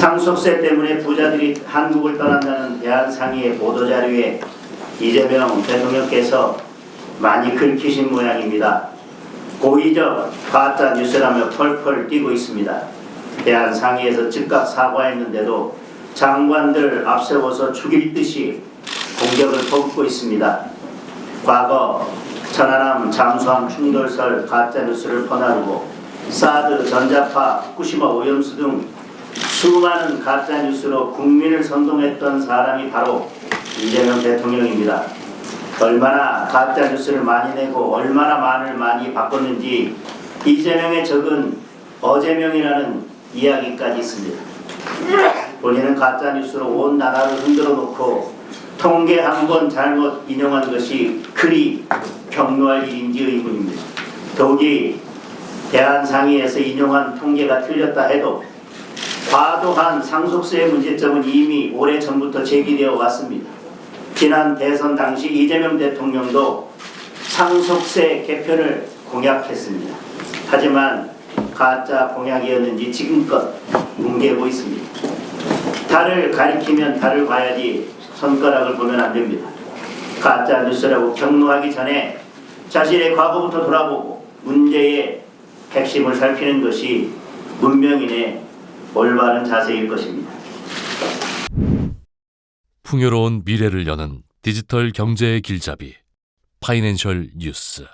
상속세 때문에 부자들이 한국을 떠난다는 대한상의의 보도자료에 이재명 대통령께서 많이 긁히신 모양입니다. 고의적 가짜 뉴스라며 펄펄 뛰고 있습니다. 대한상의에서 즉각 사과했는데도 장관들 앞세워서 죽일 듯이 공격을 퍼붓고 있습니다. 과거 천안함 잠수함 충돌설 가짜뉴스를 퍼나르고 사드 전자파 후쿠시마 오염수 등 수많은 가짜 뉴스로 국민을 선동했던 사람이 바로 이재명 대통령입니다. 얼마나 가짜 뉴스를 많이 내고 얼마나 말을 많이 바꿨는지 이재명의 적은 어제명이라는 이야기까지 있습니다. 본인은 가짜 뉴스로 온 나라를 흔들어 놓고 통계 한 번 잘못 인용한 것이 그리 경로할 일인지 의문입니다. 더욱이 대한상의에서 인용한 통계가 틀렸다 해도 과도한 상속세 문제점은 이미 오래 전부터 제기되어 왔습니다. 지난 대선 당시 이재명 대통령도 상속세 개편을 공약했습니다. 하지만 가짜 공약이었는지 지금껏 뭉개고 있습니다. 달을 가리키면 달을 봐야지 손가락을 보면 안 됩니다. 가짜 뉴스라고 경로하기 전에 자신의 과거부터 돌아보고 문제의 핵심을 살피는 것이 문명인의 올바른 자세일 것입니다. 풍요로운 미래를 여는 디지털 경제의 길잡이 파이낸셜 뉴스